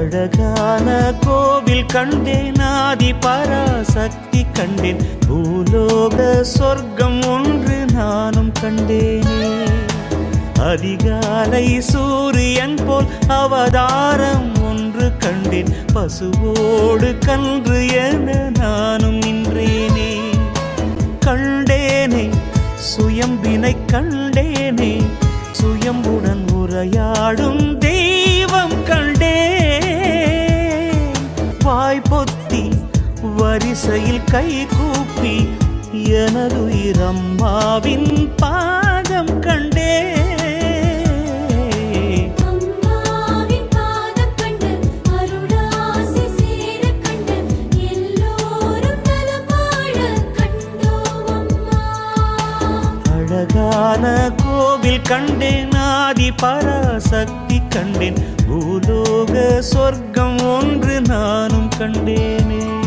அழகான கோவில் கண்டேன் ஆதி பராசக்தி கண்டேன். பூலோக சொர்க்கம் ஒன்று நானும் கண்டேனே. அதிகாலை சூரியன் போல் அவதாரம் ஒன்று கண்டேன். பசுவோடு கன்று என நானும் நின்றேனே. கண்டேனே சுயம்பினை கண்டேனே. சுயம்புடன் உரையாடும் தே வாய் பொத்தி வரிசையில் கை கூப்பி எனதுயிரம்மாவின் பாதம் கண்டே. அழகான கோவில் கண்டேன் ஆதி பராசக்தி கண்டேன் பூலோக சொர்க்கம் கண்டேனே.